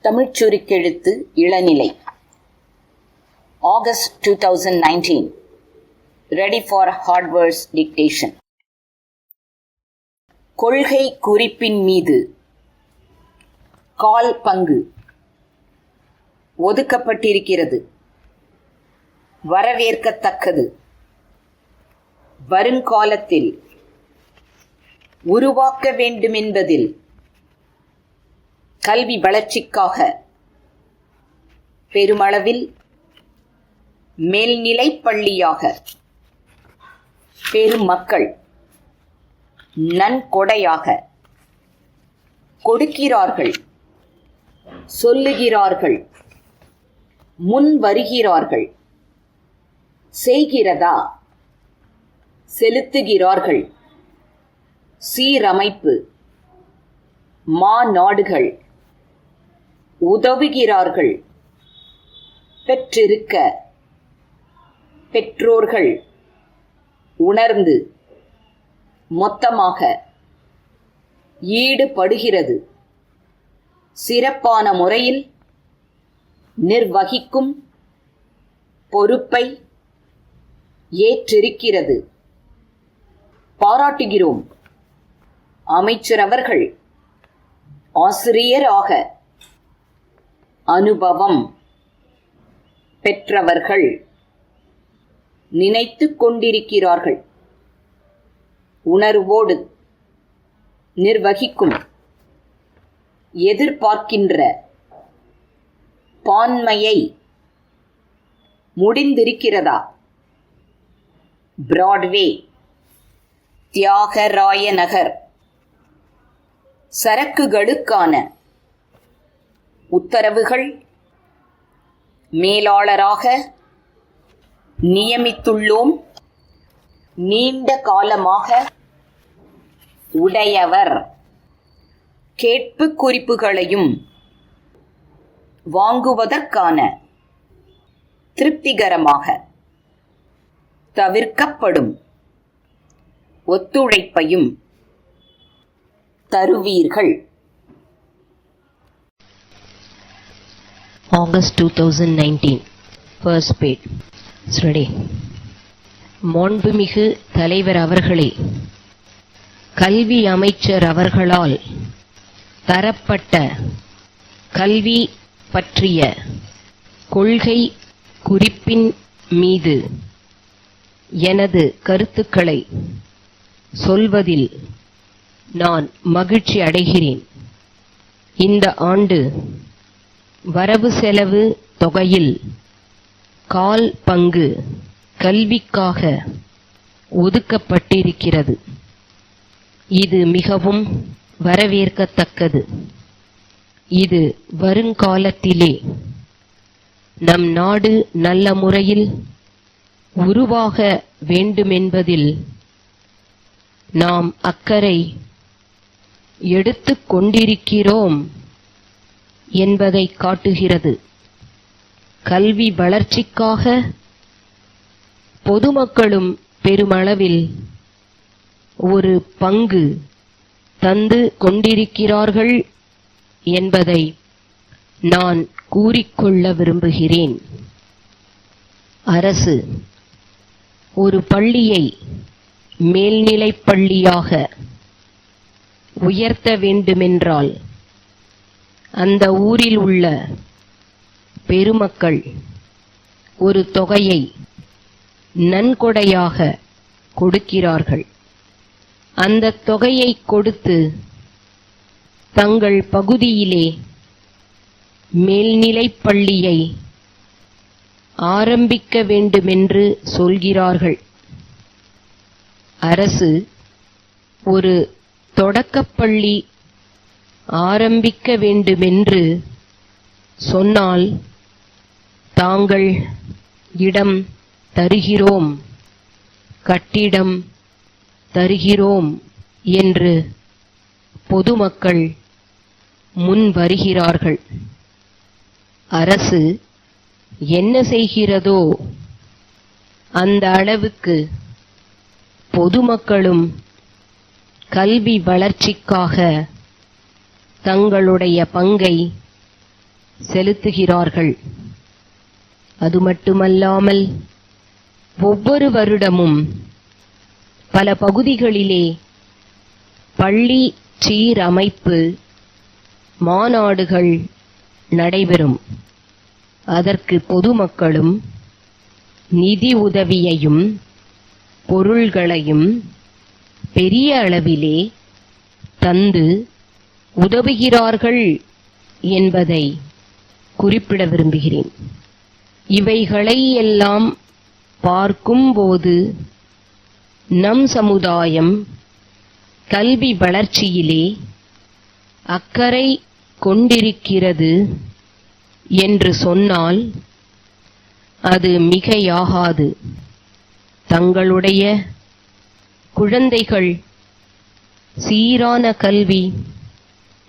தமிழ்ச் சுருக்கெழுத்து இளநிலை. August two thousand nineteen ready for hardwares dictation கொள்கை குறிப்பின் மீது. கால் பங்கு. ஒதுக்கப்பட்டிருக்கிறது. வரவேற்கத்தக்கது. வருங்காலத்தில். உருவாக்க வேண்டுமென்பதில். கல்வி வளர்ச்சிக்காக. பெருமளவில் மேல்நிலை பள்ளியாக. பெருமக்கள் நன்கொடையாக கொடுக்கிறார்கள் சொல்லுகிறார்கள் முன் வருகிறார்கள் செய்கிறதா? செலுத்துகிறார்கள். சீரமைப்பு மாநாடுகள் உதவுகிறார்கள். பெற்றிருக்க. பெற்றோர்கள். உணர்ந்து. மொத்தமாக. ஈடுபடுகிறது. சிறப்பான முறையில். நிர்வகிக்கும். பொறுப்பை. ஏற்றிருக்கிறது. பாராட்டுகிறோம். அமைச்சர் அவர்கள். ஆசிரியராக. அனுபவம் பெற்றவர்கள் நினைத்து கொண்டிருக்கிறார்கள். உணர்வோடு நிர்வகிக்கும் எதிர்பார்க்கின்ற பான்மையை முடிந்திருக்கிறதா? பிராட்வே தியாகராய நகர் சரக்குகளுக்கான உத்தரவுகள். மேலாளராக நியமித்துள்ளோம். நீண்ட காலமாக உடையவர். கேட்பு குறிப்புகளையும் வாங்குவதற்கான திருப்திகரமாக தவிர்க்கப்படும் ஒத்துழைப்பையும் தருவீர்கள். August 2019 First page. It's ready. மாண்புமிகு தலைவர் அவர்களே கல்வி அமைச்சர் அவர்களால் தரப்பட்ட கல்வி பற்றிய கொள்கை குறிப்பின் மீது எனது கருத்துக்களை சொல்வதில் நான் மகிழ்ச்சி அடைகிறேன். இந்த ஆண்டு வரவு செலவு தொகையில் கால் பங்கு கல்விக்காக ஒதுக்கப்பட்டிருக்கிறது. இது மிகவும் வரவேற்கத்தக்கது. இது வருங்காலத்திலே நம் நாடு நல்ல முறையில் உருவாக வேண்டுமென்பதில் நாம் அக்கறை எடுத்துக் கொண்டிருக்கிறோம். என்பதை காட்டுகிறது. கல்வி வளர்ச்சிக்காக பொதுமக்களும் பெருமளவில் ஒரு பங்கு தந்து கொண்டிருக்கிறார்கள் என்பதை நான் கூறிக்கொள்ள விரும்புகிறேன். அரசு ஒரு பள்ளியை மேல்நிலைப் பள்ளியாக உயர்த்த வேண்டுமென்றால் அந்த ஊரில் உள்ள பெருமக்கள் ஒரு தொகையை நன்கொடையாக கொடுக்கிறார்கள். அந்த தொகையை கொடுத்து தங்கள் பகுதியிலே மேல்நிலைப் பள்ளியை ஆரம்பிக்க வேண்டுமென்று சொல்கிறார்கள். அரசு ஒரு தொடக்கப்பள்ளி ஆரம்பிக்க வேண்டுமென்று சொன்னால் தாங்கள் இடம் தருகிறோம் கட்டிடம் தருகிறோம் என்று பொதுமக்கள் முன் வருகிறார்கள். அரசு என்ன செய்கிறதோ அந்த அளவுக்கு பொதுமக்களும் கல்வி வளர்ச்சிக்காக தங்களுடைய பங்கை செலுத்துகிறார்கள். அது மட்டுமல்லாமல் ஒவ்வொரு வருடமும் பல பகுதிகளிலே பள்ளி சீரமைப்பு மாநாடுகள் நடைபெறும். அதற்கு பொதுமக்களும் நிதி உதவியையும் பொருள்களையும் பெரிய அளவிலே தந்து உதவுகிறார்கள் என்பதை குறிப்பிட விரும்புகிறேன். இவைகளை எல்லாம் பார்க்கும்போது நம் சமுதாயம் கல்வி வளர்ச்சியிலே அக்கறை கொண்டிருக்கிறது என்று சொன்னால் அது மிகையாகாது. தங்களுடைய குழந்தைகள் சீரான கல்வி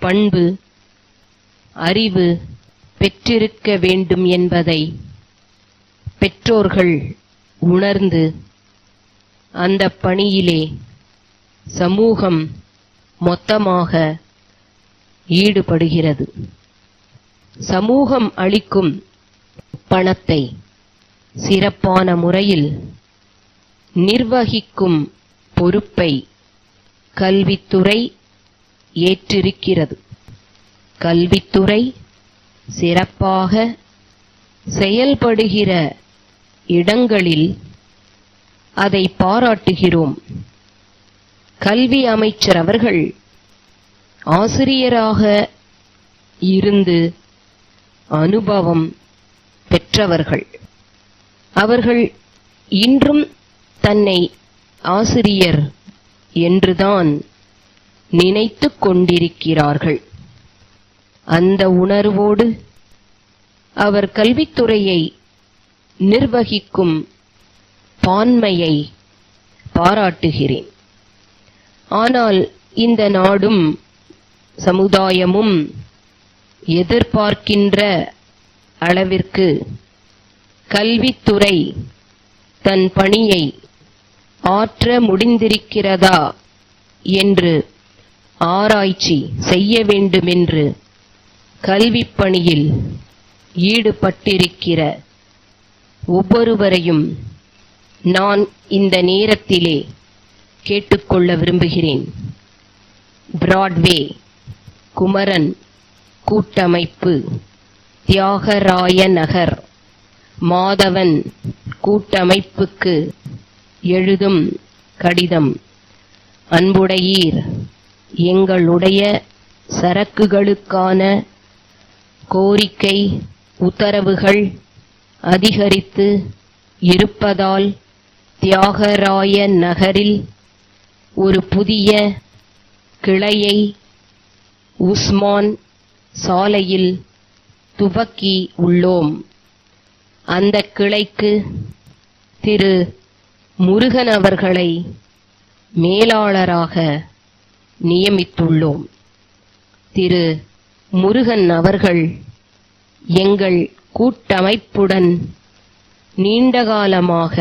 பண்பு அறிவு பெற்றிருக்க வேண்டும் என்பதை பெற்றோர்கள் உணர்ந்து அந்த பணியிலே சமூகம் மொத்தமாக ஈடுபடுகிறது. சமூகம் அளிக்கும் பணத்தை சிறப்பான முறையில் நிர்வகிக்கும் பொறுப்பை கல்வித்துறை ஏற்றிருக்கிறது. கல்வித்துறை சிறப்பாக செயல்படுகிற இடங்களில் அதை பாராட்டுகிறோம். கல்வி அமைச்சர் அவர்கள் ஆசிரியராக இருந்து அனுபவம் பெற்றவர்கள். அவர்கள் இன்றும் தன்னை ஆசிரியர் என்றுதான் நினைத்து கொண்டிருக்கிறார்கள். அந்த உணர்வோடு அவர் கல்வித்துறையை நிர்வகிக்கும் பான்மையை பாராட்டுகிறேன். ஆனால் இந்த நாடும் சமுதாயமும் எதிர்பார்க்கின்ற அளவிற்கு கல்வித்துறை தன் பணியை ஆற்ற முடிந்திருக்கிறதா என்று ஆராய்ச்சி செய்ய வேண்டுமென்று கல்விப் பணியில் ஈடுபட்டிருக்கிற ஒவ்வொருவரையும் நான் இந்த நேரத்திலே கேட்டுக்கொள்ள விரும்புகிறேன். பிராட்வே குமரன் கூட்டமைப்பு தியாகராய நகர் மாதவன் கூட்டமைப்புக்கு எழுதும் கடிதம் அன்புடையீர். எங்களுடைய சரக்குகளுக்கான கோரிக்கை உத்தரவுகள் அதிகரித்து இருப்பதால் தியாகராய நகரில் ஒரு புதிய கிளையை உஸ்மான் சாலையில் துவக்கி உள்ளோம். அந்த கிளைக்கு திரு முருகன் அவர்களை மேலாளராக நியமித்துள்ளோம். திரு முருகன் அவர்கள் எங்கள் கூட்டமைப்புடன் நீண்டகாலமாக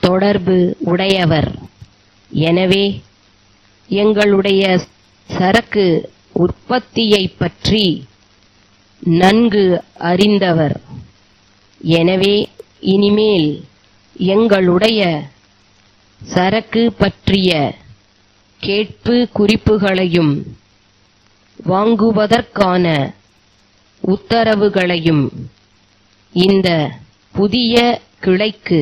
தொடர்பு உடையவர். எனவே எங்களுடைய சரக்கு உற்பத்தியை பற்றி நன்கு அறிந்தவர். எனவே இனிமேல் எங்களுடைய சரக்கு பற்றிய கேட்பு குறிப்புகளையும் வாங்குவதற்கான உத்தரவுகளையும் இந்த புதிய கிளைக்கு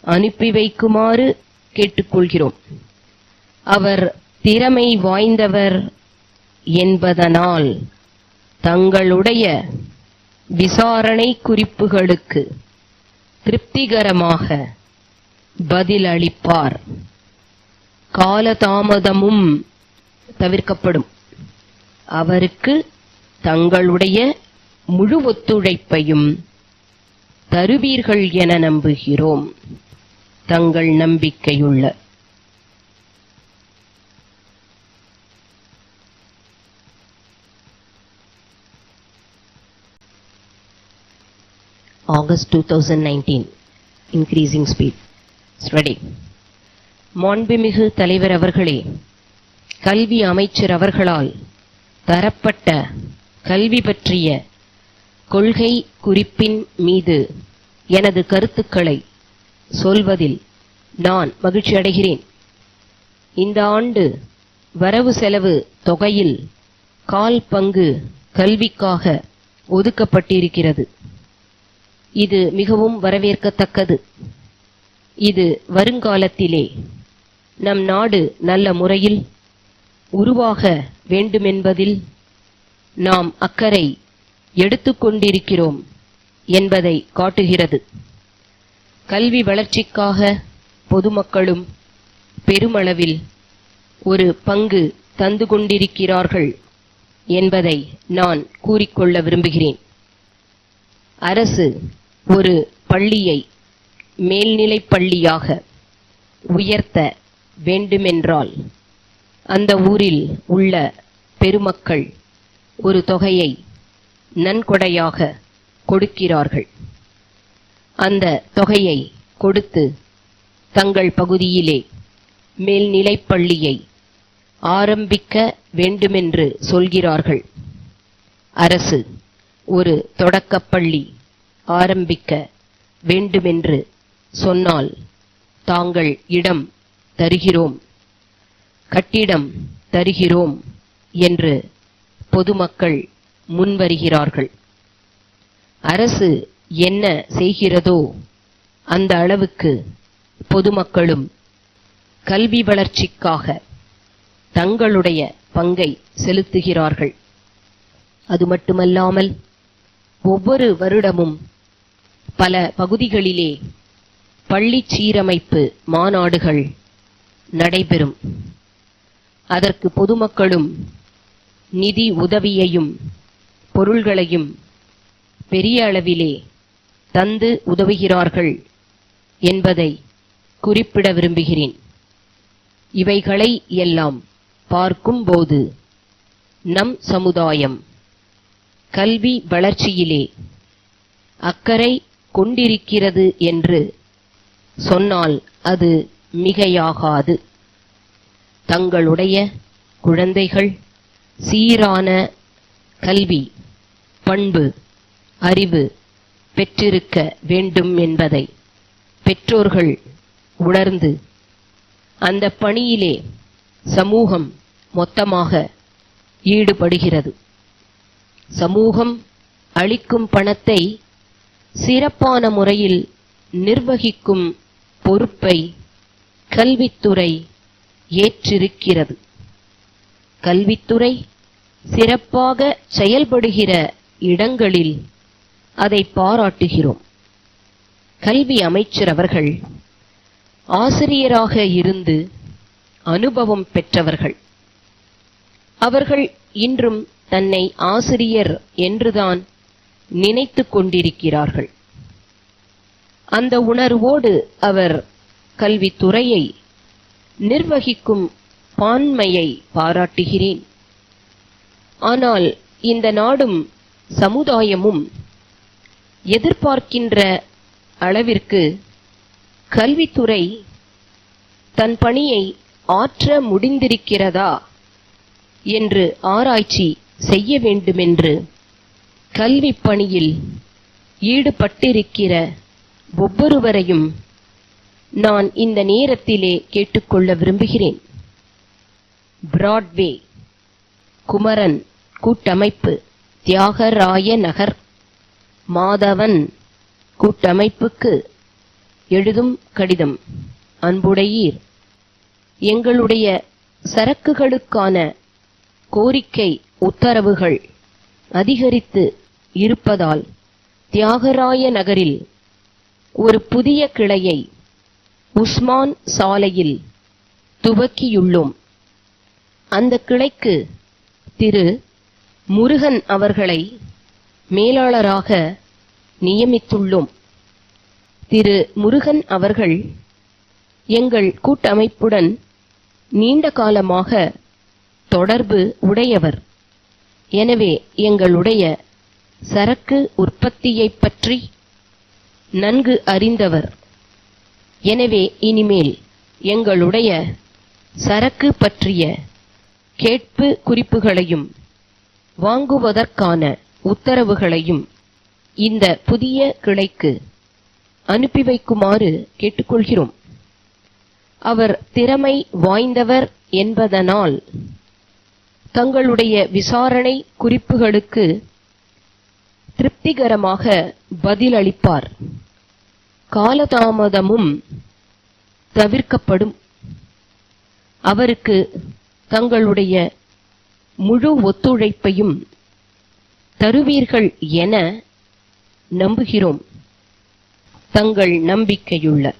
அனுப்பி வைக்குமாறு கேட்டுக்கொள்கிறோம். அவர் திறமை வாய்ந்தவர் என்பதனால் தங்களுடைய விசாரணை குறிப்புகளுக்கு திருப்திகரமாக பதிலளிப்பார். காலதாமதமும் தவிர்க்கப்படும். அவருக்கு தங்களுடைய முழு ஒத்துழைப்பையும் தருவீர்கள் என நம்புகிறோம். தங்கள் நம்பிக்கையுள்ள. August 2019 increasing speed. Ready. மாண்புமிகு தலைவர் அவர்களே கல்வி அமைச்சர் அவர்களால் தரப்பட்ட கல்வி பற்றிய கொள்கை குறிப்பின் மீது எனது கருத்துக்களை சொல்வதில் நான் மகிழ்ச்சியடைகிறேன் இந்த ஆண்டு வரவு செலவு தொகையில் கால் பங்கு கல்விக்காக ஒதுக்கப்பட்டிருக்கிறது. இது மிகவும் வரவேற்கத்தக்கது. இது வருங்காலத்திலே நம் நாடு நல்ல முறையில் உருவாக வேண்டுமென்பதில் நாம் அக்கறை எடுத்துக்கொண்டிருக்கிறோம் என்பதை காட்டுகிறது. கல்வி வளர்ச்சிக்காக பொதுமக்களும் பெருமளவில் ஒரு பங்கு தந்து கொண்டிருக்கிறார்கள் என்பதை நான் கூறிக்கொள்ள விரும்புகிறேன். அரசு ஒரு பள்ளியை மேல்நிலைப் பள்ளியாக உயர்த்த வேண்டுமென்றால் அந்த ஊரில் உள்ள பெருமக்கள் ஒரு தொகையை நன்கொடையாக கொடுக்கிறார்கள். அந்த தொகையை கொடுத்து தங்கள் பகுதியிலே மேல்நிலைப்பள்ளியை ஆரம்பிக்க வேண்டுமென்று சொல்கிறார்கள். அரசு ஒரு தொடக்கப்பள்ளி ஆரம்பிக்க வேண்டுமென்று சொன்னால் தாங்கள் இடம் தருகிறோம். கட்டிடம் தருகிறோம் என்று பொதுமக்கள் முன்வருகிறார்கள். அரசு என்ன செய்கிறதோ அந்த அளவுக்கு பொதுமக்களும் கல்வி வளர்ச்சிக்காக தங்களுடைய பங்கை செலுத்துகிறார்கள். அது மட்டுமல்லாமல் ஒவ்வொரு வருடமும் பல பகுதிகளிலே பள்ளி சீரமைப்பு மாநாடுகள் நடைபெறும். அதற்கு பொதுமக்களும் நிதி உதவியையும் பொருள்களையும் பெரிய அளவிலே தந்து உதவுகிறார்கள் என்பதை குறிப்பிட விரும்புகிறேன். இவைகளை எல்லாம் பார்க்கும்போது நம் சமுதாயம் கல்வி வளர்ச்சியிலே அக்கறை கொண்டிருக்கிறது என்று சொன்னால் அது மிகையாகாது. தங்களுடைய குழந்தைகள் சீரான கல்வி பண்பு அறிவு பெற்றிருக்க வேண்டும் என்பதை பெற்றோர்கள் உணர்ந்து அந்த பணியிலே சமூகம் மொத்தமாக ஈடுபடுகிறது. சமூகம் அளிக்கும் பணத்தை சிறப்பான முறையில் நிர்வகிக்கும் பொறுப்பை கல்வித்துறை ஏற்றிருக்கிறது. கல்வித்துறை சிறப்பாக செயல்படுகிற இடங்களில் அதை பாராட்டுகிறோம். கல்வி அமைச்சர் அவர்கள் ஆசிரியராக இருந்து அனுபவம் பெற்றவர்கள். அவர்கள் இன்றும் தன்னை ஆசிரியர் என்றுதான் நினைத்து கொண்டிருக்கிறார்கள். அந்த உணர்வோடு அவர் கல்வித்துறையை நிர்வகிக்கும் பான்மையை பாராட்டுகிறேன். ஆனால் இந்த நாடும் சமுதாயமும் எதிர்பார்க்கின்ற அளவிற்கு கல்வித்துறை தன் பணியை ஆற்ற முடிந்திருக்கிறதா என்று ஆராய்ச்சி செய்ய வேண்டுமென்று கல்வி பணியில் ஈடுபட்டிருக்கிற ஒவ்வொருவரையும் நான் இந்த நேரத்திலே கேட்டுக்கொள்ள விரும்புகிறேன். பிராட்வே குமரன் கூட்டமைப்பு தியாகராய நகர் மாதவன் கூட்டமைப்புக்கு எழுதும் கடிதம் அன்புடையீர். எங்களுடைய சரக்குகளுக்கான கோரிக்கை உத்தரவுகள் அதிகரித்து இருப்பதால் தியாகராய நகரில் ஒரு புதிய கிளையை உஸ்மான் சாலையில் துவக்கியுள்ளோம். அந்த கிளைக்கு திரு முருகன் அவர்களை மேலாளராக நியமித்துள்ளோம். திரு முருகன் அவர்கள் எங்கள் கூட்டமைப்புடன் நீண்ட காலமாக தொடர்பு உடையவர். எனவே எங்களுடைய சரக்கு உற்பத்தியைப் பற்றி நன்கு அறிந்தவர். எனவே இனிமேல் எங்களுடைய சரக்கு பற்றிய கேட்பு குறிப்புகளையும் வாங்குவதற்கான உத்தரவுகளையும் இந்த புதிய கிளைக்கு அனுப்பி வைக்குமாறு கேட்டுக்கொள்கிறோம். அவர் திறமை வாய்ந்தவர் என்பதனால் தங்களுடைய விசாரணை குறிப்புகளுக்கு திருப்திகரமாக பதிலளிப்பார். காலதாமதமும் தவிர்க்கப்படும். அவருக்கு தங்களுடைய முழு ஒத்துழைப்பையும் தருவீர்கள் என நம்புகிறோம். தங்கள் நம்பிக்கையுள்ள